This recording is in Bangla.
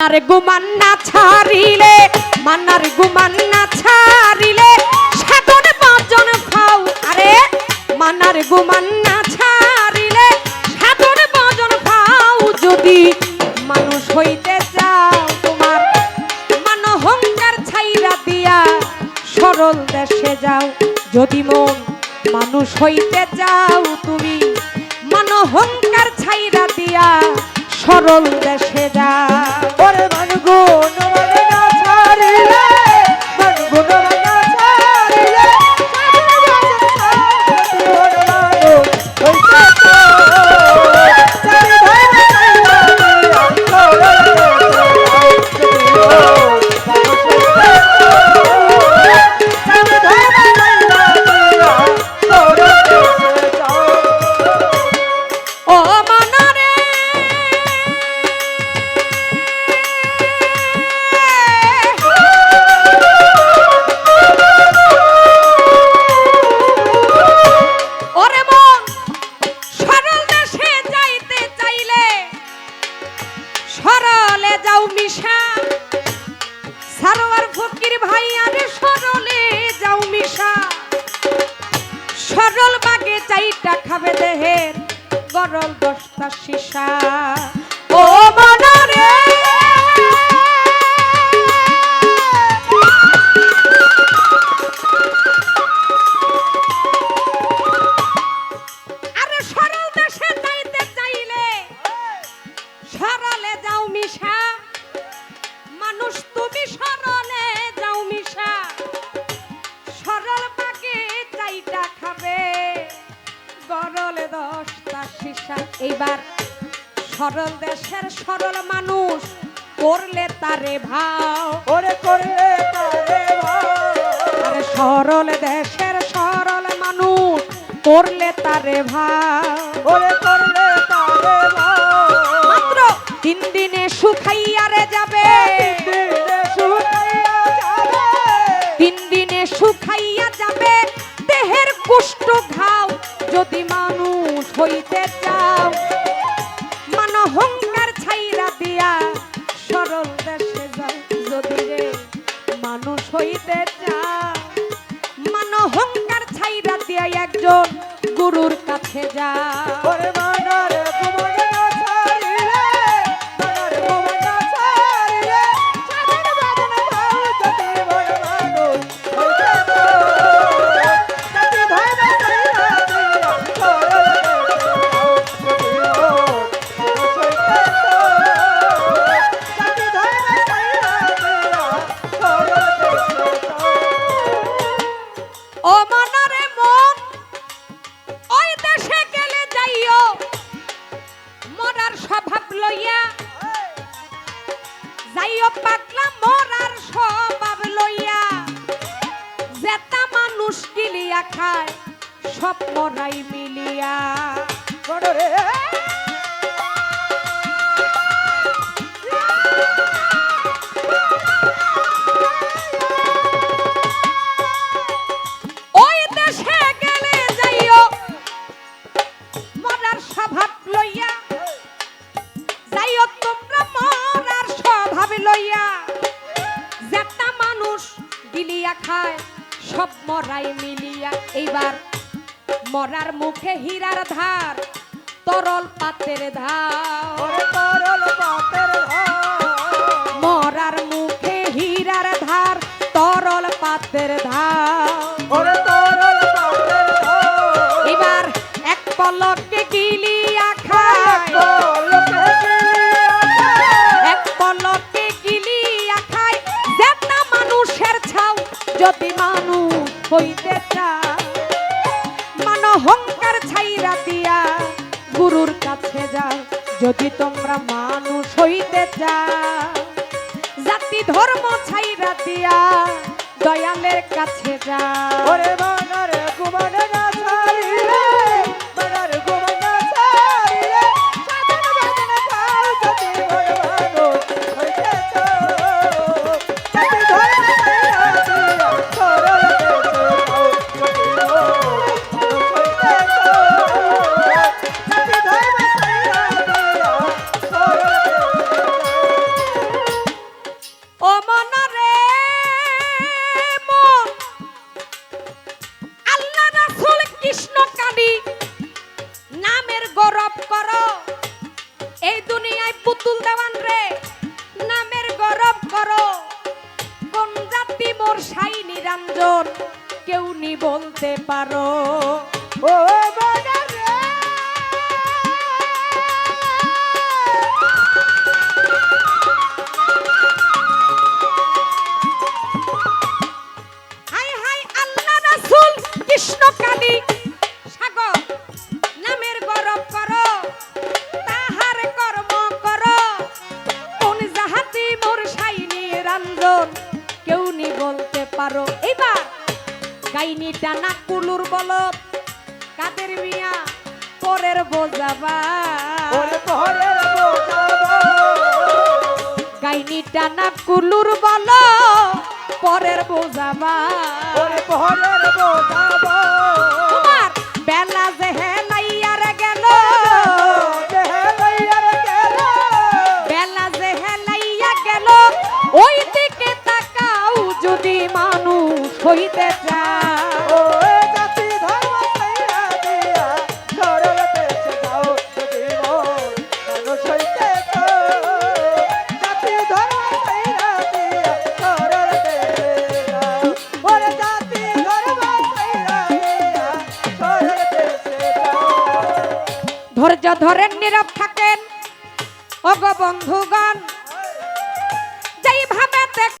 গুমান গুমান গুমান মানুষ হইতে চাও তোমার, মান অহংকার ছাইরা দিয়া সরল দেশে যাও। যদি মন মানুষ হইতে চাও তুমি, মান অহংকার ছাইরা দিয়া সরল দেশে যাও। চাইটা খাবে দেহের গরল দশটা সীসা। ও মনরে আরে সরল দেশে যাইতে চাইলে। সরলে যাও মিশা। দশটা সীসা। এইবার সরল দেশের সরল মানুষ করলে তারে ভাও। ওরে করলে তারে আরে সরল দেশের সরল মানুষ করলে তারে ভাও। ওরে করলে তারে মাত্র তিন দিনে শুকাইয়ারে যাবে। দিনে শুকাইয়া যাবে। তিন দিনে শুকাইয়া যাবে। দেহের কুষ্ঠ ঘাও যদি মানুষ হইতে চাও। মান অহংকার ছাইরা দিয়া সরল দেশে যাও। যদি রে মানুষ হইতে চাও, মান অহংকার ছাইরা দিয়া একজন গুরুর কাছে যাও। লইয়া। যেটা মানুষ গিলিয়া খায় সব মরাই মিলিয়া। এইবার মরার মুখে হীরার ধার তরল পাতের ধার। তরল পাতের মরার মুখে হীরার ধার তরল পাতের ধার। এবার এক পলকে গিলিয়া খায় এক পলকে গিলিয়া খায় যেটা মানুষের ছাও যদি মানুষ হইতে চায়। যদি তোমরা মানুষ হইতে চাও, জাতি ধর্ম ছাইরা দিয়া দয়ালের কাছে যা ওরে মানারে কুমারে সাই নিরঞ্জন কেউ নি বলতে পারো ও বড় পারো এইবার গাইনি টানা কুলুর বলব কাদের মিয়া পরের বোঝাবা। গাইনি টানা কুলুর বলব পরের বোঝাবা। পরের বোঝাবা। ধৈর্য ধরেন নীরব থাকেন। অগ বন্ধুগণ